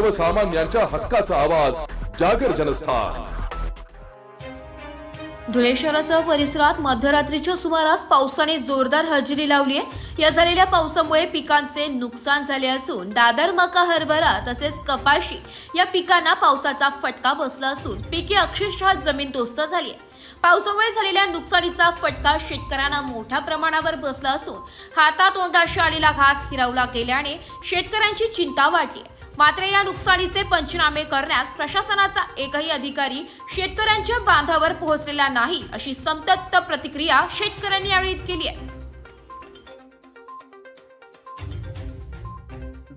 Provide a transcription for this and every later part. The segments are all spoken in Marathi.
सर्वसामान्यांच्या हक्काचा आवाज जागर जनस्थान. धुळे शहरासह परिसरात मध्यरात्रीच्या सुमारास पावसाने जोरदार हजेरी लावली आहे. या झालेल्या पावसामुळे पिकांचे नुकसान झाले असून दादर मका हरभरा तसेच कपाशी या पिकांना पावसाचा फटका बसला असून पिके अक्षरशः जमीनदोस्त झाली आहे पावसामुळे झालेल्या नुकसानीचा फटका शेतकऱ्यांना मोठ्या प्रमाणावर बसला असून हातातोंडाशी आलेला घास हिरावला गेल्याने शेतकऱ्यांची चिंता वाढली आहे. मात्र या नुकसानीचे पंचनामे करण्यास प्रशासनाचा एकही अधिकारी शेतकऱ्यांच्या बांधावर पोहोचलेला नाही अशी संतप्त प्रतिक्रिया शेतकऱ्यांनी यावेळी केली आहे.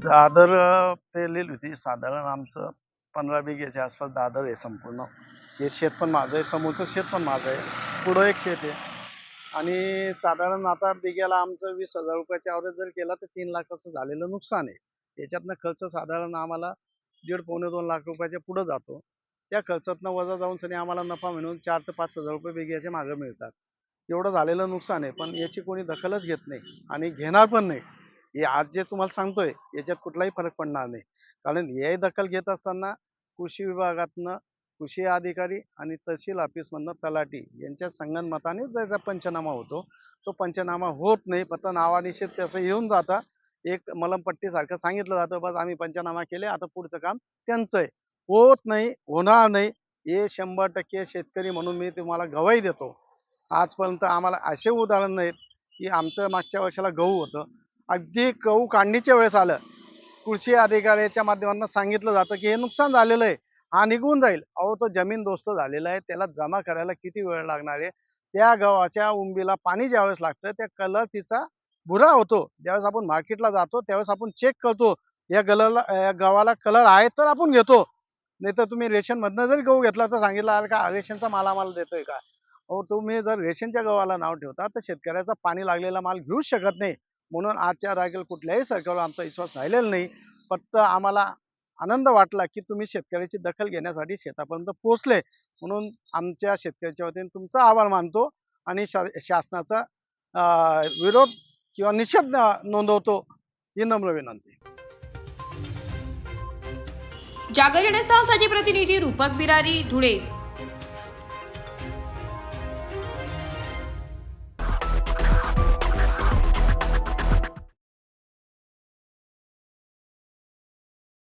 दादर पेरलेली होती साधारण आमचं पंधरा बिघेच्या आसपास दादर आहे संपूर्ण. हे शेत पण माझं आहे समोरचं शेत पण माझं आहे. पुढं एक शेत आहे. आणि साधारण आता बिघ्याला आमचं वीस हजार रुपयाच्या ॲव्हरेज जर केला तर तीन लाखाचं झालेलं नुकसान आहे. त्याच्यातनं खर्च साधारण आम्हाला दीड पावणे दोन लाख रुपयाच्या पुढं जातो. त्या खर्चातनं वजा जाऊन सनी आम्हाला नफा मिळून चार ते पाच हजार रुपये बिघ्याचे मागं मिळतात. एवढं झालेलं नुकसान आहे पण याची कोणी दखलच घेत नाही आणि घेणार पण नाही. हे आज जे तुम्हाला सांगतोय याच्यात कुठलाही फरक पडणार नाही. कारण हे दखल घेत असताना कृषी विभागातनं कृषी अधिकारी आणि तहसील ऑफिसमधनं तलाठी यांच्या संगनमताने ज्याचा पंचनामा होतो तो पंचनामा होत नाही फक्त नावानिश्चित त्याचं येऊन जाता. एक मलमपट्टीसारखं सांगितलं जातं बस आम्ही पंचनामा केले आता पुढचं काम त्यांचं आहे होत नाही होणार नाही हे शंभर टक्के शेतकरी म्हणून मी तुम्हाला गवाही देतो. आजपर्यंत आम्हाला असे उदाहरण नाहीत की आमचं मागच्या वर्षाला गहू होतं. अगदी गहू काढणीच्या वेळेस आलं. कृषी अधिकाऱ्याच्या माध्यमातून सांगितलं जातं की हे नुकसान झालेलं आहे हा निघून जाईल. अहो तो जमीन दोस्त झालेला आहे त्याला जमा करायला किती वेळ लागणार आहे? त्या गव्हाच्या उंबीला पाणी ज्यावेळेस लागतं त्या कलर तिचा भुरा होतो. ज्यावेळेस आपण मार्केटला जातो त्यावेळेस आपण चेक करतो या गलरला या गव्हाला कलर आहे तर आपण घेतो. नाही तर तुम्ही रेशनमधनं जरी गहू घेतला तर सांगितलं अरे का रेशनचा माल आम्हाला देतोय का? अहो तुम्ही जर रेशनच्या गव्हाला नाव ठेवता तर शेतकऱ्याचा पाणी लागलेला माल घेऊच शकत नाही. म्हणून आजच्या तारखेला कुठल्याही सरकारवर आमचा विश्वास राहिलेला नाही. फक्त आम्हाला आनंद वाटला की तुम्ही शेतकऱ्याची दखल घेण्यासाठी शेतापर्यंत पोहोचले. म्हणून आमच्या शेतकऱ्याच्या वतीने तुमचा आभार मानतो आणि शा शासनाचा विरोध किंवा निषेध नोंदवतो ही नम्र विनंती. जागरसाठी प्रतिनिधी रूपक बिरारी धुळे.